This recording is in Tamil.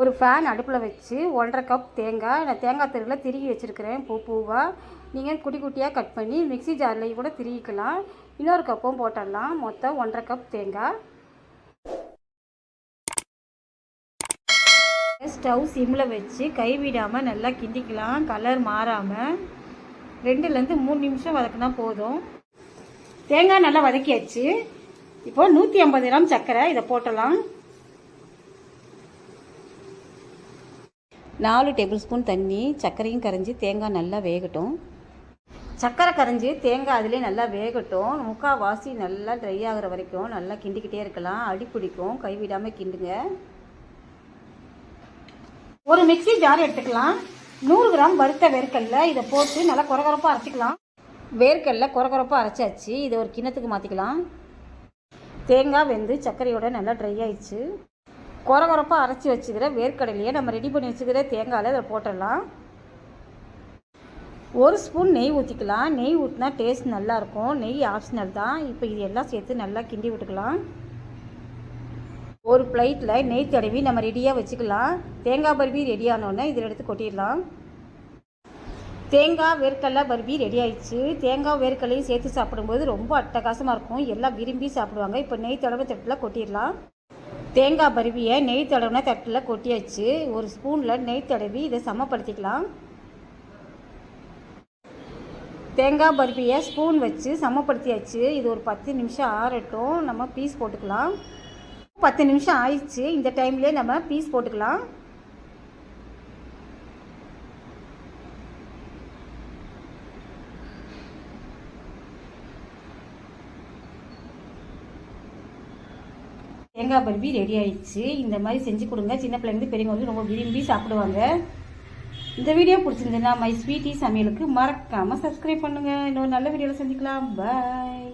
ஒரு ஃபேன் அடுப்பில் வச்சு ஒன்றரை கப் தேங்காய் நான் தேங்காய் தெருவில் திருகி வச்சுருக்கிறேன் பூ பூவாக நீங்கள் குட்டி குட்டியாக கட் பண்ணி மிக்ஸி ஜார்லேயும் கூட திருகிக்கலாம். இன்னொரு கப்பும் போட்டுடலாம். மொத்தம் ஒன்றரை கப் தேங்காய். ஸ்டவ் சிம்மில் வச்சு கைவிடாமல் நல்லா கிண்டிக்கலாம். கலர் மாறாமல் ரெண்டுலேருந்து மூணு நிமிஷம் வதக்குனா போதும். தேங்காய் நல்லா வதக்கியாச்சு. இப்போது நூற்றி ஐம்பது கிராம் சர்க்கரை இதை போட்டலாம் நாலு டேபிள் ஸ்பூன் தண்ணி சர்க்கரையும் கரைஞ்சி தேங்காய் நல்லா வேகட்டும். சர்க்கரை கரைஞ்சி தேங்காய் அதிலே நல்லா வேகட்டும். முக்கால் வாசி நல்லா ட்ரை ஆகிற வரைக்கும் நல்லா கிண்டிக்கிட்டே இருக்கலாம். அடி பிடிக்கும். கைவிடாமல் கிண்டுங்க. ஒரு மிக்ஸி ஜார் எடுத்துக்கலாம். நூறு கிராம் வறுத்த வேர்க்கல்ல இதை போட்டு நல்லா குறகுறப்பாக அரைச்சிக்கலாம். வேர்க்கல்ல குறகுறப்பாக அரைச்சாச்சு. இதை ஒரு கிண்ணத்துக்கு மாற்றிக்கலாம் தேங்காய் வெந்து சர்க்கரையோட நல்லா ட்ரை ஆயிடுச்சு. குறகுறப்பாக அரைச்சி வச்சுக்கிற வேர்க்கடலையை நம்ம ரெடி பண்ணி வச்சுக்கிற தேங்காயில் அதை போட்டுடலாம். ஒரு ஸ்பூன் நெய் ஊற்றிக்கலாம் நெய் ஊற்றினா டேஸ்ட் நல்லாயிருக்கும் நெய் ஆப்ஷனல் தான். இப்போ இது எல்லாம் சேர்த்து நல்லா கிண்டி விட்டுக்கலாம். ஒரு பிளேட்டில் நெய் தடவி நம்ம ரெடியாக வச்சுக்கலாம். தேங்காய் பருவி ரெடி ஆனோடனே இதில் எடுத்து கொட்டிடலாம். தேங்காய் வேர்க்கடலை பருவி ரெடி ஆயிடுச்சு. தேங்காய் வேர்க்கடலையும் சேர்த்து சாப்பிடும்போது ரொம்ப அட்டகாசமாக இருக்கும். எல்லாம் விரும்பி சாப்பிடுவாங்க. இப்போ நெய் தடவை தட்டில் கொட்டிடலாம். தேங்காய் பருவியை நெய் தடவின தட்டில் கொட்டியாச்சு ஒரு ஸ்பூனில் நெய் தடவி இதை சமப்படுத்திக்கலாம். தேங்காய் பருப்பியை ஸ்பூன் வச்சு சமப்படுத்தியாச்சு இது ஒரு பத்து நிமிஷம் ஆறட்டும். நம்ம பீஸ் போட்டுக்கலாம். பத்து நிமிஷம் ஆயிடுச்சு. இந்த டைம்லேயே நம்ம பீஸ் போட்டுக்கலாம். தேங்காய் பருப்பி ரெடி ஆயிடுச்சு. இந்த மாதிரி செஞ்சு கொடுங்க. சின்ன பிள்ளைங்க பெரியவங்க வந்து ரொம்ப விரும்பி சாப்பிடுவாங்க. இந்த வீடியோ பிடிச்சிருந்ததுன்னா மை ஸ்வீட்டி சமையலுக்கு மறக்காமல் சப்ஸ்கிரைப் பண்ணுங்கள் இன்னொரு நல்ல வீடியோவில் சந்திக்கலாம். பாய்